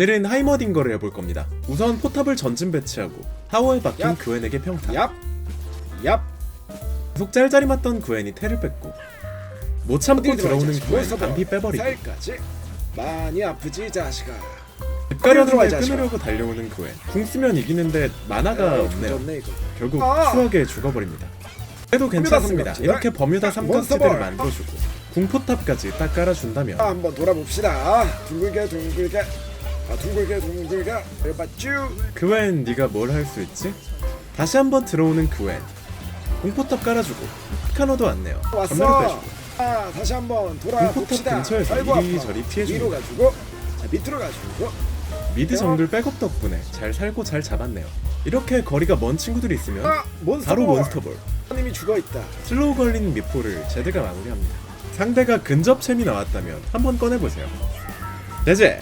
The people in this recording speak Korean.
오늘은 하이머딩거를 해볼 겁니다. 우선 포탑을 전진 배치하고 타워에 박힌 얍. 그웬에게 평타. 얍. 얍. 계속 짤짤이 맞던 그웬이 테를 뺐고 못 참고 들어오는? 그웬 반피 빼버리고 살까지. 많이 아프지 이 자식아. 자식아. 끊으려고 달려오는 그웬 궁 쓰면 이기는데 만화가 에이, 없네요. 조졌네, 이거. 결국 아! 추하게 죽어버립니다. 그래도 괜찮습니다. 이렇게 버뮤다 삼각지대를. 만들어주고 궁포탑까지 딱 깔아준다면 아, 한번 돌아봅시다. 둥글게 둥글게. 아, 둥글게 둥글게. 봤쥬. 그웬 네가 뭘 할 수 있지? 다시 한번 들어오는 그웬 공포탑 깔아주고 왔네요. 전멸을 왔어. 빼주고 아, 다시 한번 공포탑 돌아봅시다. 근처에서 아이고. 이리저리 피해줍니다. 위로 가지고, 자, 밑으로 가지고. 미드 정글 백업 덕분에 잘 살고 잘 잡았네요. 이렇게 거리가 먼 친구들이 있으면 아, 몬스터. 바로 몬스터볼 님이 죽어 있다. 슬로우 걸린 미포를 제드가 마무리합니다. 상대가 근접 챔이 나왔다면 한번 꺼내보세요. 제제